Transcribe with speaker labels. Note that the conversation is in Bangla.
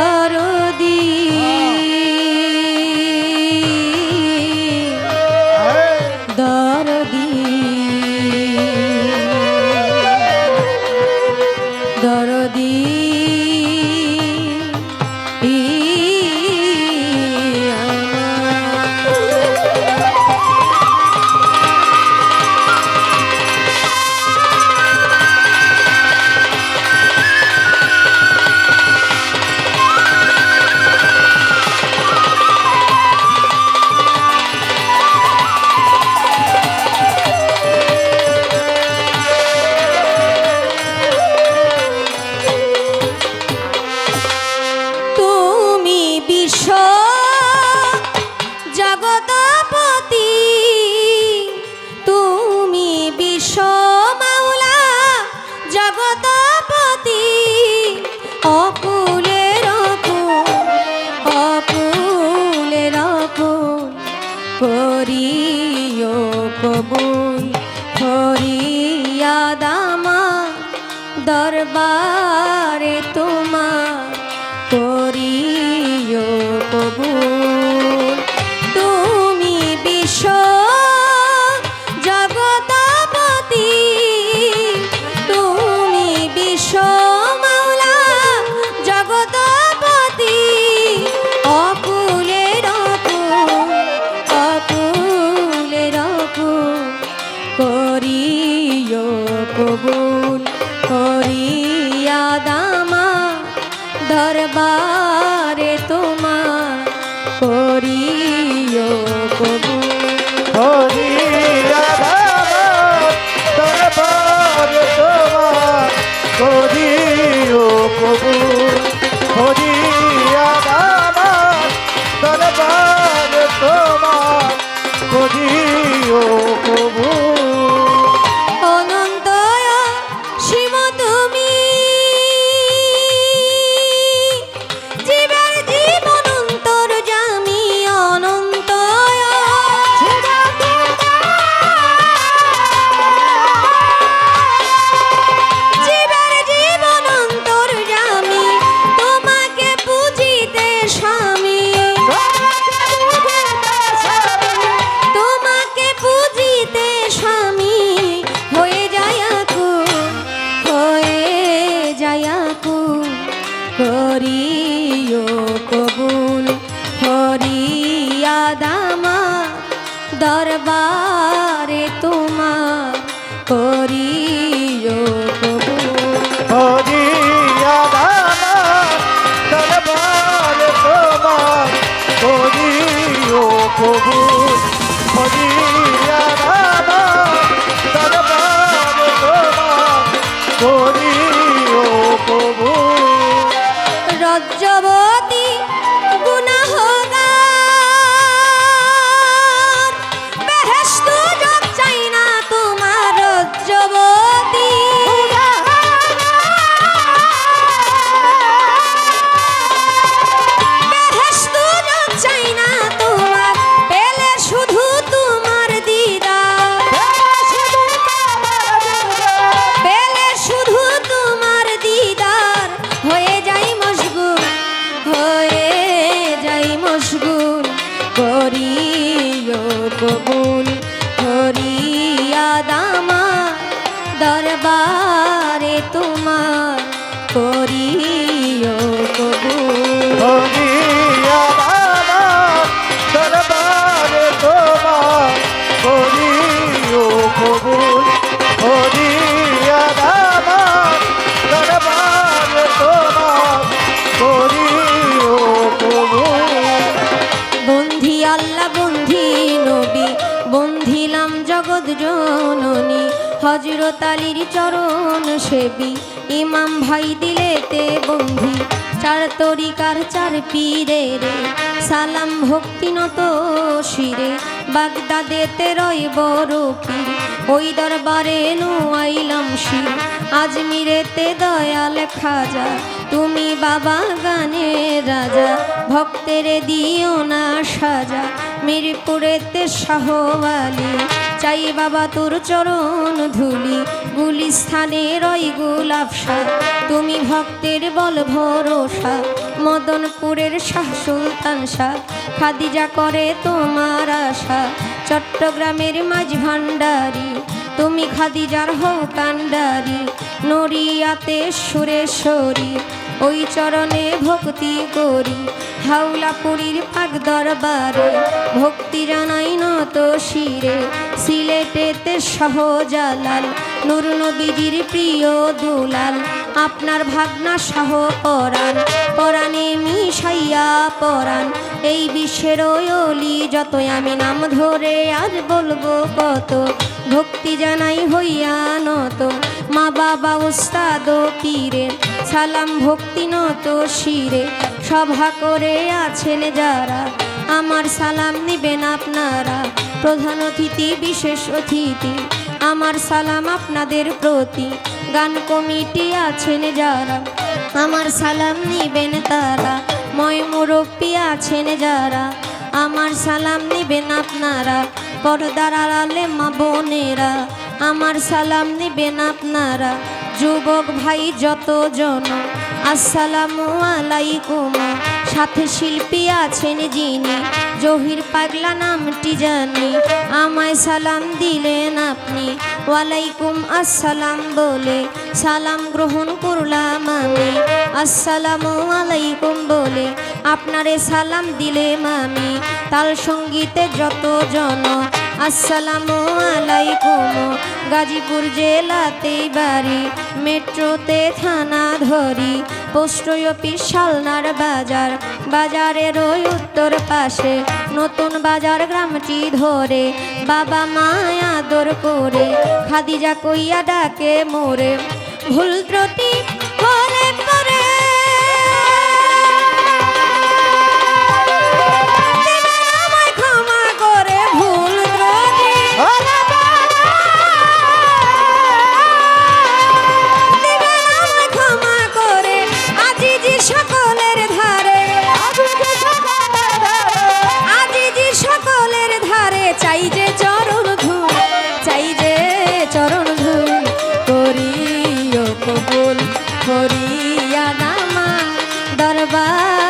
Speaker 1: melhor দরবারে তোমার দরবারে তোমার করিও
Speaker 2: কবু তোমার করিও
Speaker 1: কবু প্রভু হজরত আলীর চরণ সেবী। ইমাম ভাই দিলেতে বন্ধি, চার তরিকার চার পীরে রে। সালাম ভক্তিনত শিরে বাগদাদেতে রয় বড় পীর ওই দরবারে নু আইলাম শির আজমিরেতে দয়াল খাজা। তুমি বাবা গানের রাজা, ভক্তের দিও না সাজা। মিরপুরেতে শাহওয়ালি চাই বাবা তোর চরণ ধুলি, গুলিস্থানে রই গুলাবসা তুমি ভক্তের বল ভরসা, মদনপুরের শাহ সুলতান শাহ। খাদিজা করে তোমার আশা, চট্টগ্রামের মাঝ ভান্ডারি তুমি খাদিজার হও কান্ডারি নড়িয়াতে সুরেশ্বরী। ওই চরণে ভক্তি করি। হাওলাপুরীর পাক দরবারে ভক্তি জানাই নত শিরে। সিলেটেতে সহজালাল নুর নবীজির প্রিয় দুলাল। আপনার ভাগনা সহ পরাণ পরাণে মিশাইয়া পরাণ। এই বিশ্বের অলি, যতই আমি নাম ধরে আর বলব কত, ভক্তি জানাই হইয়া নত। মা বাবা উস্তাদ পীরে সালাম ভক্তি নত শিরে। সভা করে আছেন যারা, আমার সালাম নিবেন আপনারা। প্রধান অতিথি, বিশেষ অতিথি, আমার সালাম আপনাদের প্রতি। গান কমিটি আছেন যারা, আমার সালাম নিবেন তারা। ময় মুরব্বী আছেন যারা, আমার সালাম নিবেন আপনারা। পর্দার আড়ালে মা বোনেরা, আমার সালাম নিবেন আপনারা। যুবক ভাই যতজন, আসসালামু আলাইকুম। সাথে শিল্পী আছেন যিনি, জহির পাগলা নামটি জানি। আমায় সালাম দিলেন আপনি, ওয়ালাইকুম আসসালাম বলে। সালাম গ্রহণ করলাম আমি, আসসালামু আলাইকুম বলে। আপনারে সালাম দিলেম আমি, তাল সঙ্গীতে যতজন আসসালামু আলাইকুম, গাজীপুর জেলাতে বাড়ি, মেট্রোতে থানা ধরি, পোস্ট অফিস শালনার বাজার, বাজারের ওই উত্তর পাশে, নতুন বাজার গ্রামটি ধরে, বাবা মায় আদর করে, খাদিজা কইয়া ডাকে মোরে, ভুল ত্রুটি কবুল করিয়া নামা দরবারে।